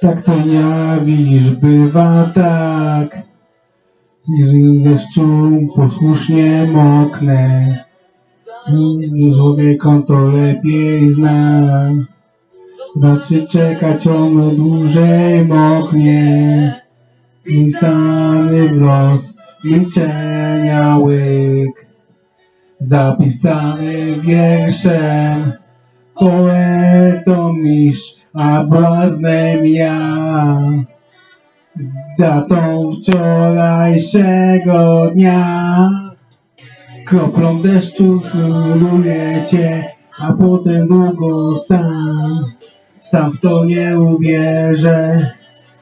Tak to ja, widzisz, bywa tak. Jeżeli deszczu posłusznie moknę, człowiekom to lepiej zna. Znaczy czekać ono dłużej moknie. Pisany w los milczenia łyk. Zapisany wierszem. Poetą mistrz, a błaznem ja. Z datą wczorajszego dnia. Kroplą deszczu chmuruje cię, a potem długo sam. Sam w to nie uwierzę.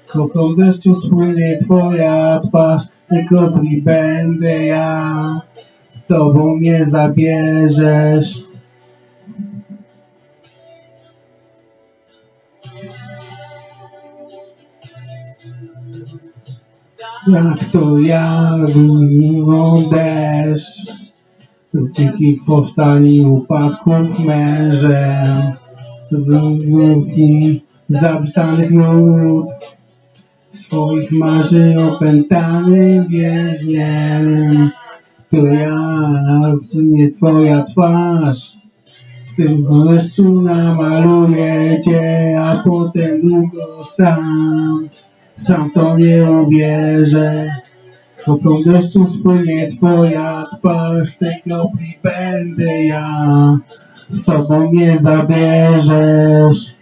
Kroplą deszczu spłynie twoja twarz, tej kropli będę ja. Z tobą nie zabierzesz. Jak to ja wyzywam deszcz, wszystkich powstań i upadków mężem, wróżki zapisanych nut, swoich marzeń opętanym więźniem, to ja, nie twoja twarz, w tym deszczu namaluję cię, a potem długo sam, sam to nie uwierzę. Kroplą deszczu spłynie twoja twarz, tej kropli będę ja, z tobą nie zabierzesz.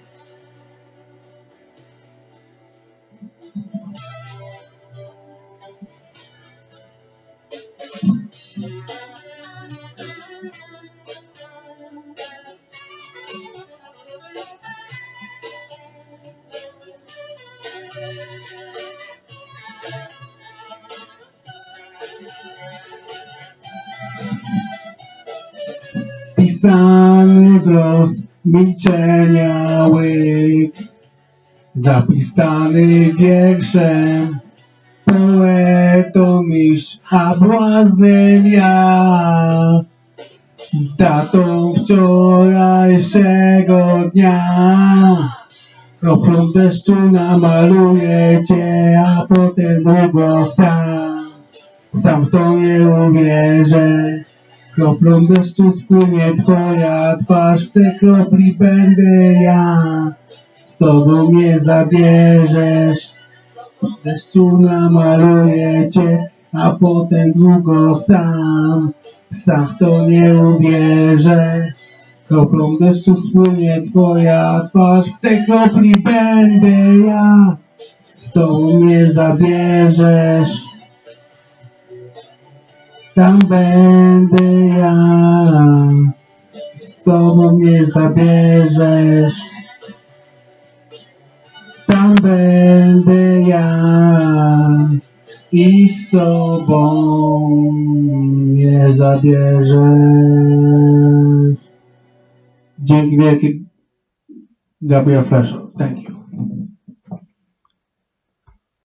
W los milczenia łyk, zapisany wierszem, poetą mistrz, a błaznem ja. Z datą wczorajszego dnia, kroplą deszczu namaluję cię, a potem długo sam, sam w to nie uwierzę. Kroplą deszczu spłynie twoja twarz, w tej kropli będę ja. Z tobą nie zabierzesz. Deszczu namaluję cię, a potem długo sam. Sam to nie uwierzę. Kroplą deszczu spłynie twoja twarz, w tej kropli będę ja. Z tobą nie zabierzesz. Tam będę ja, z tobą nie zabierzesz. Tam będę ja i z sobą nie zabierzesz. Dzięki wielkie Gabriel Flash. Thank you.